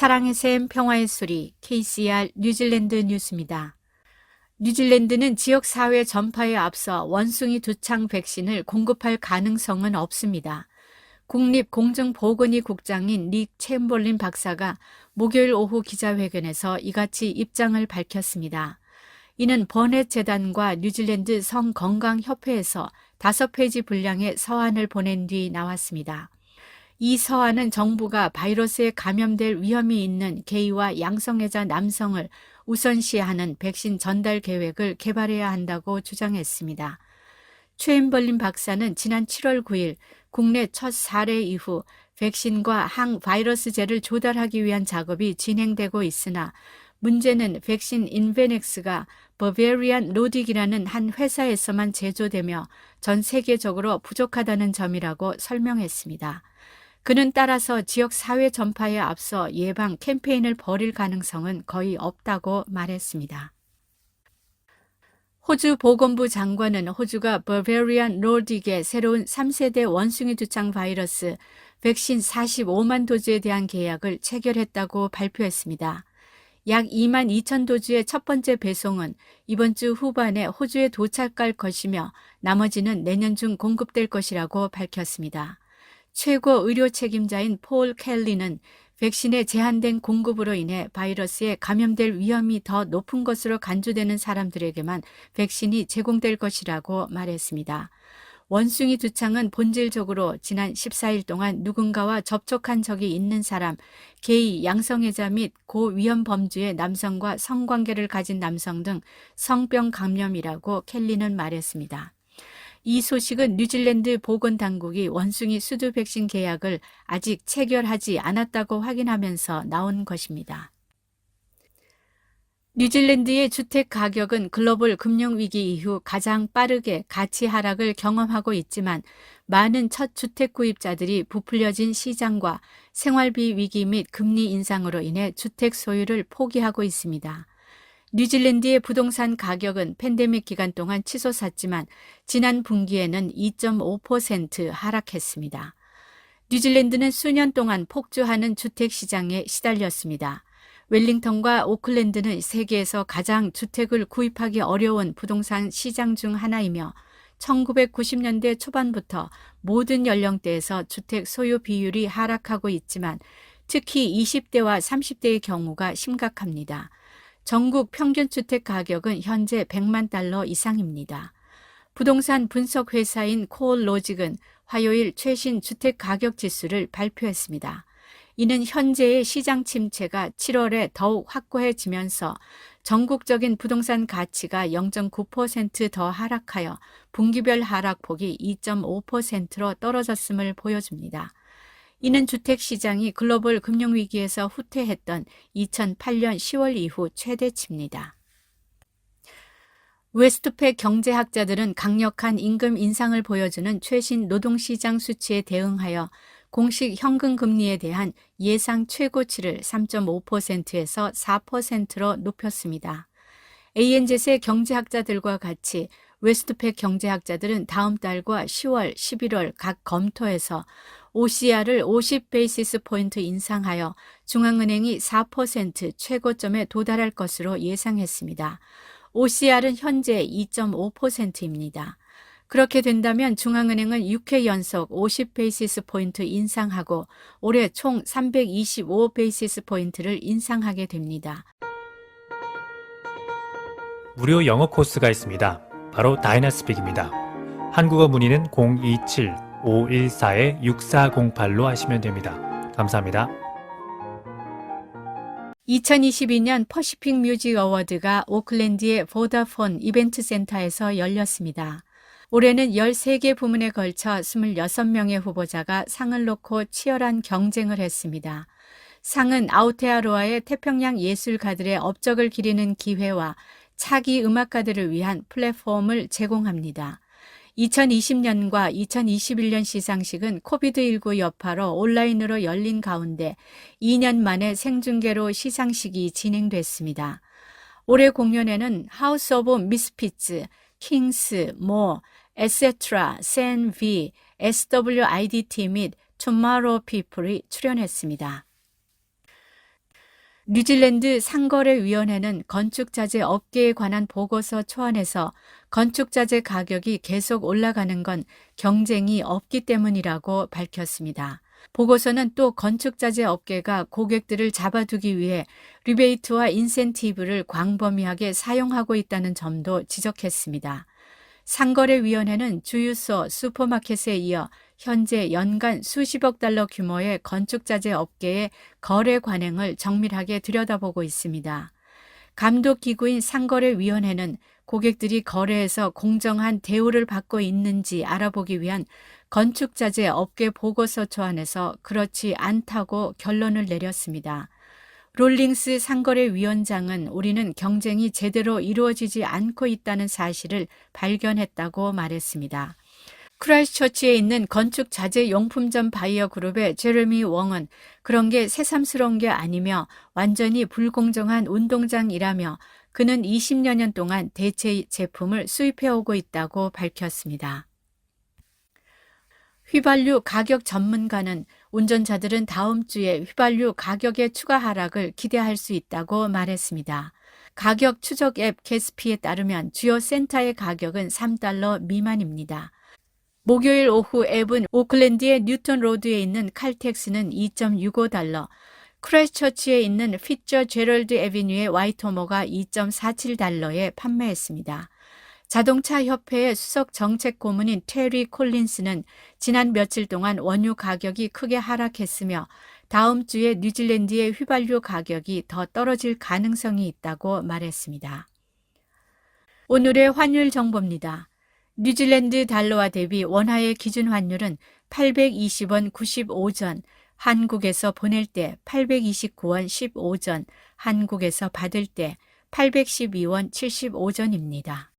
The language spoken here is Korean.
사랑의 샘 평화의 소리 KCR 뉴질랜드 뉴스입니다. 뉴질랜드는 지역 사회 전파에 앞서 원숭이 두창 백신을 공급할 가능성은 없습니다. 국립공정보건위 국장인 릭 챔벌린 박사가 목요일 오후 기자회견에서 이같이 입장을 밝혔습니다. 이는 버넷 재단과 뉴질랜드 성건강협회에서 다섯 페이지 분량의 서한을 보낸 뒤 나왔습니다. 이 서한은 정부가 바이러스에 감염될 위험이 있는 게이와 양성애자 남성을 우선시하는 백신 전달 계획을 개발해야 한다고 주장했습니다. 최인벌린 박사는 지난 7월 9일 국내 첫 사례 이후 백신과 항바이러스제를 조달하기 위한 작업이 진행되고 있으나 문제는 백신 인베넥스가 버베리안 로딕이라는 한 회사에서만 제조되며 전 세계적으로 부족하다는 점이라고 설명했습니다. 그는 따라서 지역 사회 전파에 앞서 예방 캠페인을 벌일 가능성은 거의 없다고 말했습니다. 호주 보건부 장관은 호주가 버베리안 로딕의 새로운 3세대 원숭이 두창 바이러스 백신 45만 도즈에 대한 계약을 체결했다고 발표했습니다. 약 2만 2천 도주의 첫 번째 배송은 이번 주 후반에 호주에 도착할 것이며 나머지는 내년 중 공급될 것이라고 밝혔습니다. 최고 의료 책임자인 폴 켈리는 백신의 제한된 공급으로 인해 바이러스에 감염될 위험이 더 높은 것으로 간주되는 사람들에게만 백신이 제공될 것이라고 말했습니다. 원숭이 두창은 본질적으로 지난 14일 동안 누군가와 접촉한 적이 있는 사람, 게이, 양성애자 및 고위험 범주의 남성과 성관계를 가진 남성 등 성병 감염이라고 켈리는 말했습니다. 이 소식은 뉴질랜드 보건당국이 원숭이 수두 백신 계약을 아직 체결하지 않았다고 확인하면서 나온 것입니다. 뉴질랜드의 주택 가격은 글로벌 금융위기 이후 가장 빠르게 가치 하락을 경험하고 있지만 많은 첫 주택 구입자들이 부풀려진 시장과 생활비 위기 및 금리 인상으로 인해 주택 소유를 포기하고 있습니다. 뉴질랜드의 부동산 가격은 팬데믹 기간 동안 치솟았지만 지난 분기에는 2.5% 하락했습니다. 뉴질랜드는 수년 동안 폭주하는 주택 시장에 시달렸습니다. 웰링턴과 오클랜드는 세계에서 가장 주택을 구입하기 어려운 부동산 시장 중 하나이며 1990년대 초반부터 모든 연령대에서 주택 소유 비율이 하락하고 있지만 특히 20대와 30대의 경우가 심각합니다. 전국 평균 주택 가격은 현재 100만 달러 이상입니다. 부동산 분석 회사인 코올 로직은 화요일 최신 주택 가격 지수를 발표했습니다. 이는 현재의 시장 침체가 7월에 더욱 확고해지면서 전국적인 부동산 가치가 0.9%더 하락하여 분기별 하락폭이 2.5%로 떨어졌음을 보여줍니다. 이는 주택 시장이 글로벌 금융위기에서 후퇴했던 2008년 10월 이후 최대치입니다. 웨스트팩 경제학자들은 강력한 임금 인상을 보여주는 최신 노동시장 수치에 대응하여 공식 현금 금리에 대한 예상 최고치를 3.5%에서 4%로 높였습니다. ANZ의 경제학자들과 같이 웨스트팩 경제학자들은 다음 달과 10월, 11월 각 검토에서 OCR을 50 베이시스 포인트 인상하여 중앙은행이 4% 최고점에 도달할 것으로 예상했습니다. OCR은 현재 2.5%입니다. 그렇게 된다면 중앙은행은 6회 연속 50 베이시스 포인트 인상하고 올해 총 325 베이시스 포인트를 인상하게 됩니다. 무료 영어 코스가 있습니다. 바로 다이나스픽입니다. 한국어 문의는 027-514-6408로 하시면 됩니다. 감사합니다. 2022년 퍼시픽 뮤직 어워드가 오클랜드의 보다폰 이벤트 센터에서 열렸습니다. 올해는 13개 부문에 걸쳐 26명의 후보자가 상을 놓고 치열한 경쟁을 했습니다. 상은 아우테아로아의 태평양 예술가들의 업적을 기리는 기회와 차기 음악가들을 위한 플랫폼을 제공합니다. 2020년과 2021년 시상식은 코비드19 여파로 온라인으로 열린 가운데 2년 만에 생중계로 시상식이 진행됐습니다. 올해 공연에는 하우스 오브 미스피츠, 킹스, 모, 에세트라, 센비, SWIDT 및 투마로우 피플이 출연했습니다. 뉴질랜드 상거래위원회는 건축자재 업계에 관한 보고서 초안에서 건축자재 가격이 계속 올라가는 건 경쟁이 없기 때문이라고 밝혔습니다. 보고서는 또 건축자재 업계가 고객들을 잡아두기 위해 리베이트와 인센티브를 광범위하게 사용하고 있다는 점도 지적했습니다. 상거래위원회는 주유소, 슈퍼마켓에 이어 현재 연간 수십억 달러 규모의 건축자재 업계의 거래 관행을 정밀하게 들여다보고 있습니다. 감독기구인 상거래위원회는 고객들이 거래에서 공정한 대우를 받고 있는지 알아보기 위한 건축자재 업계 보고서 초안에서 그렇지 않다고 결론을 내렸습니다. 롤링스 상거래위원장은 우리는 경쟁이 제대로 이루어지지 않고 있다는 사실을 발견했다고 말했습니다. 크라이스처치에 있는 건축 자재 용품점 바이어 그룹의 제레미 웡은 그런 게 새삼스러운 게 아니며 완전히 불공정한 운동장이라며 그는 20여 년 동안 대체 제품을 수입해 오고 있다고 밝혔습니다. 휘발유 가격 전문가는 운전자들은 다음 주에 휘발유 가격의 추가 하락을 기대할 수 있다고 말했습니다. 가격 추적 앱 게스피에 따르면 주요 센터의 가격은 3달러 미만입니다. 목요일 오후 앱은 오클랜드의 뉴턴 로드에 있는 칼텍스는 2.65달러, 크라이스처치에 있는 피처 제럴드 에비뉴의 와이토모가 2.47달러에 판매했습니다. 자동차 협회의 수석 정책 고문인 테리 콜린스는 지난 며칠 동안 원유 가격이 크게 하락했으며 다음 주에 뉴질랜드의 휘발유 가격이 더 떨어질 가능성이 있다고 말했습니다. 오늘의 환율 정보입니다. 뉴질랜드 달러와 대비 원화의 기준 환율은 820원 95전, 한국에서 보낼 때 829원 15전, 한국에서 받을 때 812원 75전입니다.